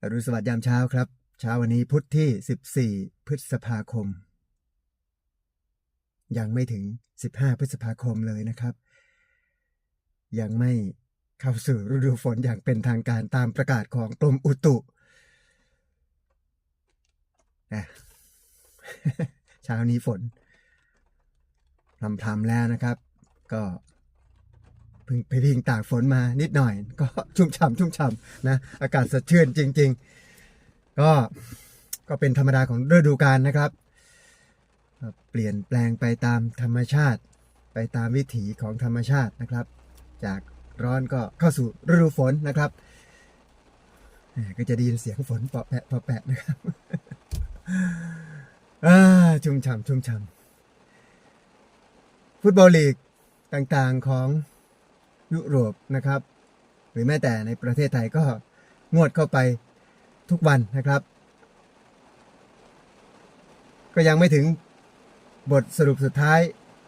อรุณสวัสดิ์ยามเช้าครับ เช้าวันนี้พุธที่ 14 พฤษภาคม ยังไม่ถึง 15 พฤษภาคมเลยนะครับ ยังไม่เข้าสู่ฤดูฝนอย่างเป็นทางการตามประกาศของกรมอุตุนะเช้านี้ฝนพรำๆแล้วนะครับ ก็ พิ่งไปพิงตากฝนมานิดหน่อย ก็ชุ่มฉ่ำชุ่มฉ่ำนะอากาศสดชื่นจริง ๆ ก็ก็เป็นธรรมดาของฤดูกาลนะครับ เปลี่ยนแปลงไปตามธรรมชาติ ไปตามวิถีของธรรมชาตินะครับ จากร้อนก็เข้าสู่ฤดูฝนนะครับก็จะได้ยินเสียงฝนเปาะแปะเปาะแปะนะครับชุ่มฉ่ำชุ่มฉ่ำฟุตบอลลีกต่างๆของ ยุโรปนะครับ หรือแม้แต่ในประเทศไทยก็งวดเข้าไปทุกวันนะครับ ก็ยังไม่ถึงบทสรุปสุดท้าย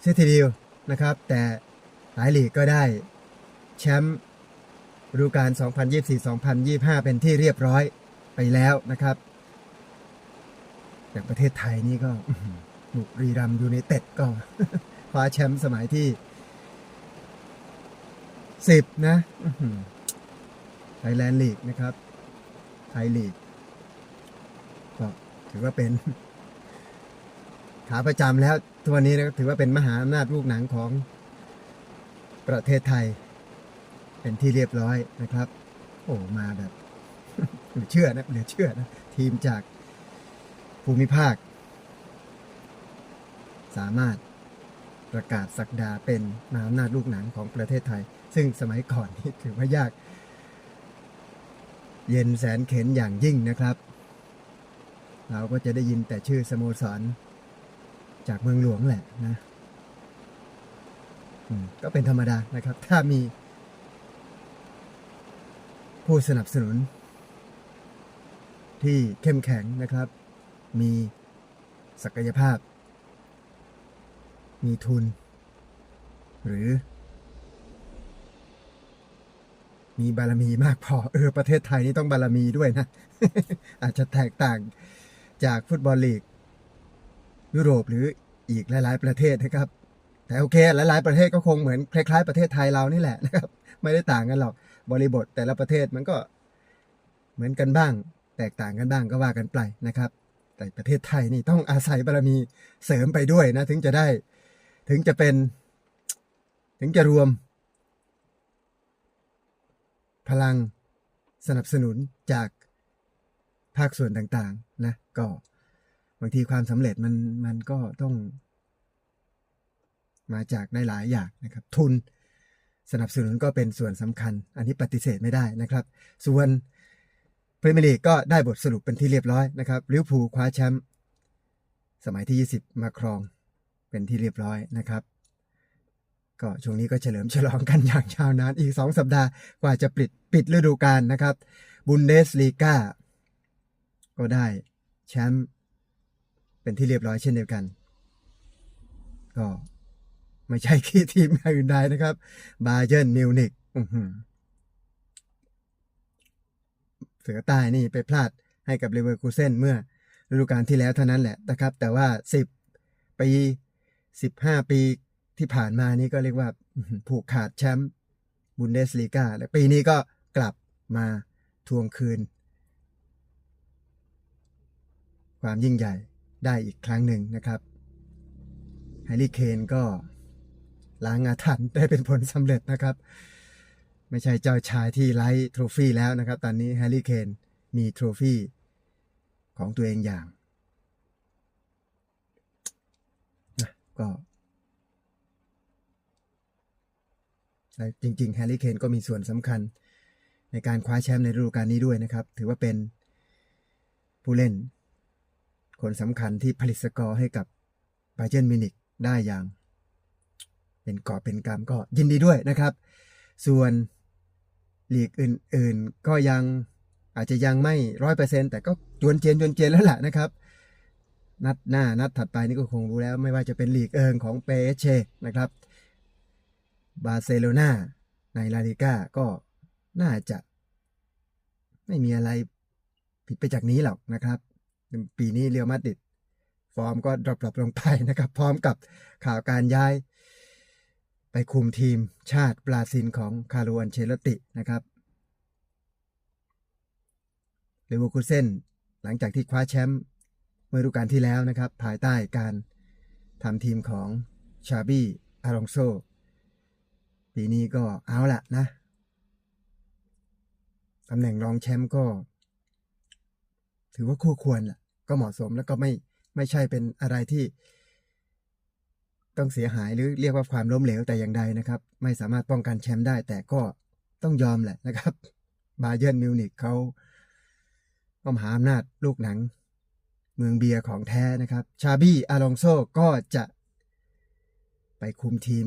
เสียทีเดียวนะครับ แต่หลายหลีกก็ได้แชมป์ฤดูกาล 2024-2025 เป็นที่เรียบร้อยไปแล้วนะครับ อย่างประเทศไทยนี่ก็บุรีรัมย์ยูไนเต็ดก็คว้าแชมป์สมัยที่ สิบนะไทยแลนด์ลีกนะครับ ไทยลีกก็ถือว่าเป็น ขาประจำแล้วทุกวันนี้นะถือว่าเป็นมหาอำนาจลูกหนังของประเทศไทย เป็นที่เรียบร้อยนะครับ โอ้มาแบบเหลือเชื่อนะเหลือเชื่อนะ ทีมจากภูมิภาค สามารถประกาศสักดาเป็นมหาอำนาจลูกหนังของประเทศไทย ซึ่งสมัยก่อนนี่ถือว่ายาก เย็นแสนเข็นอย่างยิ่งนะครับ เราก็จะได้ยินแต่ชื่อสโมสร จากเมืองหลวงแหละนะก็เป็นธรรมดานะครับ ถ้ามี ผู้สนับสนุน ที่เข้มแข็งนะครับ มีศักยภาพ มีทุน หรือ มีบารมีมากพอเออประเทศไทยนี่ต้องบารมีด้วยนะ อาจจะแตกต่างจากฟุตบอลลีก ยุโรปหรืออีกหลาย ๆ ประเทศนะครับ แต่โอเค หลาย ๆ ประเทศก็คงเหมือนคล้ายๆ ประเทศไทยเรานี่แหละนะครับ ไม่ได้ต่างกันหรอกบริบทแต่ละประเทศมันก็เหมือนกันบ้าง แตกต่างกันบ้างก็ว่ากันไปนะครับ แต่ประเทศไทยนี่ต้องอาศัยบารมีเสริมไปด้วยนะ ถึงจะได้ ถึงจะเป็น ถึงจะรวม พลังสนับสนุนจากภาคส่วนต่างๆ นะ ก็บางทีความสำเร็จมันมันก็ต้อง มาจากได้หลายอย่างนะครับ ทุนสนับสนุนก็เป็นส่วนสำคัญ อันนี้ปฏิเสธไม่ได้นะครับ ส่วนพรีเมียร์ลีกก็ได้บทสรุปเป็นที่เรียบร้อยนะครับลิเวอร์พูลคว้าแชมป์สมัยที่ 20 มาครองเป็นที่เรียบร้อยนะครับ ก็ช่วงนี้ก็เฉลิมฉลองกันอย่างยาวนานอีก 2 สัปดาห์กว่าจะปิดปิดฤดูกาลนะครับบุนเดสลีกาก็ได้แชมป์เป็นที่เรียบร้อยเช่นเดียวกัน ก็ไม่ใช่แค่ทีมอื่นใดนะครับบาเยิร์นมิวนิกอื้อหือเสือใต้นี่ไปพลาดให้กับเลเวอร์คูเซนเมื่อฤดูกาลที่แล้วเท่านั้นแหละนะครับ แต่ว่า 10 ปี 15 ปี ที่ผ่านมานี่ก็เรียกว่าผูกขาดแชมป์บุนเดสลีกาและปีนี้ก็กลับมาทวงคืน ความยิ่งใหญ่ได้อีกครั้งหนึ่งนะครับแฮร์รี่เคนก็ล้างอาถรรพ์ได้เป็นผลสำเร็จนะครับ ไม่ใช่เจ้าชายที่ไร้โทรฟี่แล้วนะครับ ตอนนี้แฮร์รี่เคนมีโทรฟี่ของตัวเองอย่างนะก็ แต่จริงๆแฮร์รี่เคนก็มีส่วนสำคัญ ในการคว้าแชมป์ในฤดูกาลนี้ด้วยนะครับ ถือว่าเป็นผู้เล่น คนสำคัญที่ผลิตสกอร์ให้กับไบเจนมินิกได้อย่าง เป็นกอบเป็นกำก็ยินดีด้วยนะครับ ส่วนลีกอื่นๆ ก็ยังอาจจะยังไม่ร้อยเปอร์เซ็นแต่ก็จวนเจียนจวนเจียนแล้วแหละนะครับ นัดหน้านัดถัดไปนี่ก็คงรู้แล้ว ไม่ว่าจะเป็นลีกเอิงของเปเชนะครับ บาร์เซโลนาในลาลิก้าก็น่าจะ ไม่มีอะไรผิดไปจากนี้หรอกนะครับ ปีนี้เรียวมาดริด ฟอร์มก็ดรอปลงไปนะครับ พร้อมกับข่าวการย้าย ไปคุมทีมชาติบราซิลของคาร์โลอันเชลตินะครับเลเวอร์คูเซนหลังจากที่คว้าแชมป์เมื่อฤดูกาลที่แล้วนะครับ ภายใต้การทำทีมของชาบี้อารองโซ ปีนี้ก็เอาละนะตำแหน่งรองแชมป์ก็ ถือว่าคู่ควรละก็เหมาะสมแล้วก็ไม่ไม่ใช่เป็นอะไรที่ต้องเสียหายหรือเรียกว่าความล้มเหลวแต่อย่างใดนะครับ ไม่สามารถป้องกันแชมป์ได้ แต่ก็ต้องยอมแหละนะครับบาเยิร์นมิวนิกเขาก็มหาอำนาจลูกหนัง เมืองเบียร์ของแท้นะครับ ชาบี้อารองโซก็จะไปคุมทีม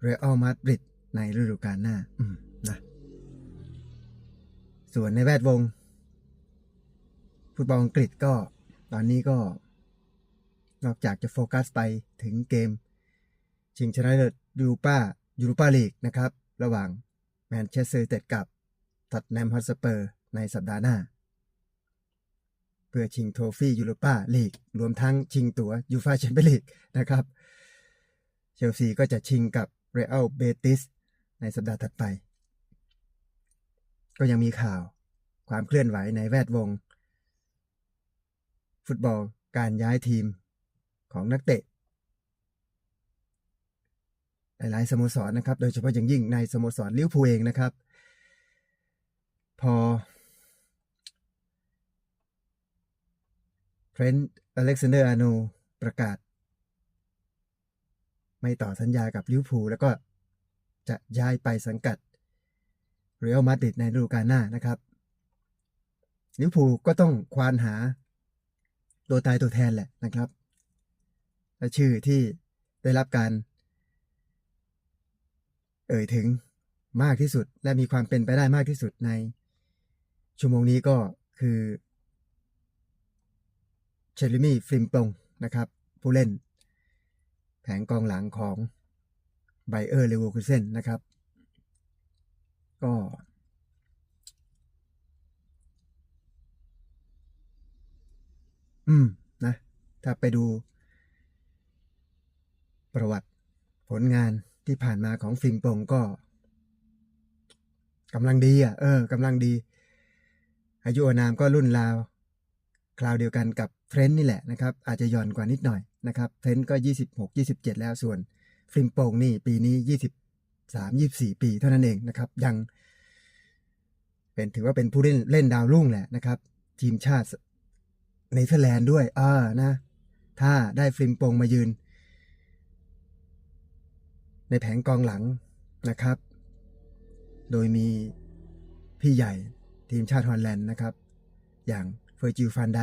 เรอัลมาดริด ในฤดูกาลหน้า อืมนะส่วนในแวดวง ฟุตบอลอังกฤษก็ ตอนนี้ก็ นอกจากจะโฟกัสไปถึงเกม ชิงชนะเลิศยูปายูโรปาลีกนะครับ ระหว่างแมนเชสเตอร์ยูไนเต็ดกับท็อตแนมฮอตสเปอร์ในสัปดาห์หน้า เพื่อชิงโทฟี่ยูโรปาลีก รวมทั้งชิงตั๋วยูฟาแชมเปี้ยนลีกนะครับ เชลซีก็จะชิงกับเรอัลเบติส ในสัปดาห์ถัดไป ก็ยังมีข่าวความเคลื่อนไหวในแวดวง ฟุตบอลการย้ายทีมของนักเตะ หลายๆสโมสรนะครับ โดยเฉพาะอย่างยิ่งในสโมสรลิเวอร์พูลเองนะครับ พอเทรนต์อเล็กซานเดอร์อาโนประกาศ ไม่ต่อสัญญากับลิเวอร์พูลแล้วก็ จะย้ายไปสังกัดเรอัลมาดริดในฤดูกาลหน้านะครับลิเวอร์พูลก็ต้องควานหา ตัวตายตัวแทนแหละนะครับ และชื่อที่ได้รับการ เอ่ยถึงมากที่สุด และมีความเป็นไปได้มากที่สุดใน ชั่วโมงนี้ก็คือเชลิมี่ฟริมปงนะครับ ผู้เล่น แผงกองหลังของ ไบเออร์เลเวอร์คูเซนนะครับ ก็ อืม นะ ถ้าไปดู ประวัติผลงานที่ผ่านมาของฟิล์มปงก็กำลังดีอะ เออกำลังดี อายุอานามก็รุ่นราว คราวเดียวกันกับเฟรนท์นี่แหละนะครับ อาจจะย่อนกว่านิดหน่อยนะครับเฟรนท์ก็ 26 27 แล้วส่วน ฟิล์มโปงนี่ปีนี้23 24ปีเท่านั้นเองนะครับ ยังเป็นถือว่าเป็นผู้เล่นเล่นดาวรุ่งแหละนะครับ ทีมชาติเนเธอร์แลนด์ด้วยอ่านะ ถ้าได้ฟิล์มโปงมายืน ในแผงกองหลังนะครับ โดยมีพี่ใหญ่ทีมชาติฮอลแลนด์นะครับ อย่างเฟอร์จิลฟันได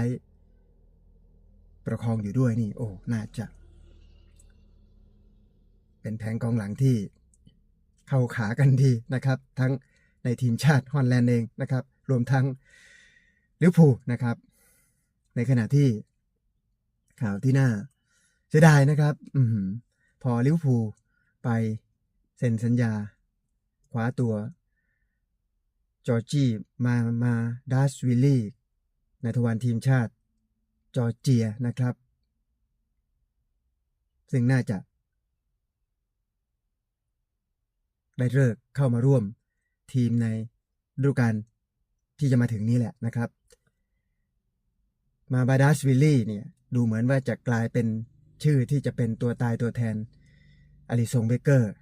ประคองอยู่ด้วยนี่ โอ้ น่าจะ เป็นแผงกองหลังที่เข้าขากันดีนะครับ ทั้งในทีมชาติฮอลแลนด์เองนะครับ รวมทั้งลิเวอร์พูลนะครับ ในขณะที่ข่าวที่น่าเสียดายนะครับอืพอลิเวอร์พูลไปเซ็นสัญญาคว้าตัวจอร์จีมามาดัสวิลลี่ในทวารทีมชาติจอร์เจียนะครับ ซึ่งน่าจะ ได้เลิกเข้ามาร่วมทีมในฤดูกาลที่จะมาถึงนี้แหละนะครับ มาบาดัสวิลลี่เนี่ยดูเหมือนว่าจะกลายเป็นชื่อที่จะเป็นตัวตายตัวแทนอลิซงเบเกอร์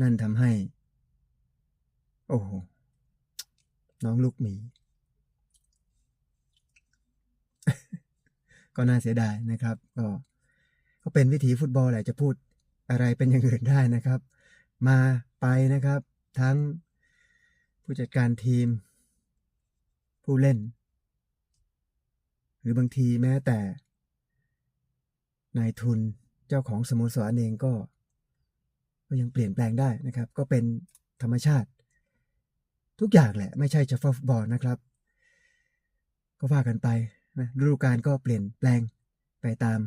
นั่นทำให้ โอ้โห น้องลูกหมี ก็น่าเสียดายนะครับ ก็ ก็เป็นวิถีฟุตบอลแหละจะพูดอะไรเป็นอย่างอื่นได้นะครับ มาไปนะครับ ทั้งผู้จัดการทีม ผู้เล่น หรือบางทีแม้แต่นายทุนเจ้าของสโมสรเองก็ ก็ยังเปลี่ยนแปลงได้นะครับ ก็เป็นธรรมชาติ ทุกอย่างแหละ ไม่ใช่เฉพาะฟุตบอลนะครับ ก็ว่ากันไปนะฤดูกาลก็เปลี่ยนแปลงไปตาม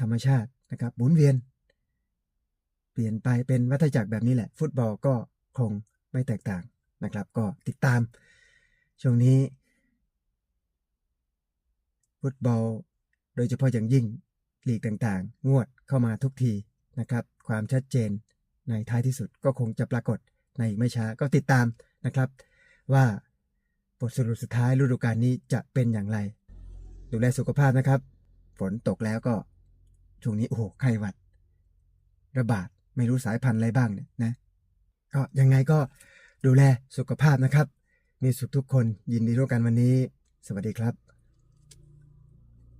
ธรรมชาตินะครับหมุนเวียน เปลี่ยนไปเป็นวัฏจักรแบบนี้แหละ ฟุตบอลก็คงไม่แตกต่างนะครับ ก็ติดตาม ช่วงนี้ ฟุตบอล โดยเฉพาะอย่างยิ่งลีกต่างๆ งวดเข้ามาทุกทีนะครับ ความชัดเจนในท้ายที่สุดก็คงจะปรากฏในไม่ช้าก็ติดตามนะครับ ว่าบทสรุปสุดท้ายฤดูกาลนี้จะเป็นอย่างไร ดูแลสุขภาพนะครับ ฝนตกแล้วก็ ช่วงนี้โอ้โหไข้หวัด ระบาดไม่รู้สายพันธุ์อะไรบ้างเนี่ยนะก็ยังไงก็ดูแลสุขภาพนะครับ มีสุขทุกคนยินดีร่วมกันวันนี้ สวัสดีครับ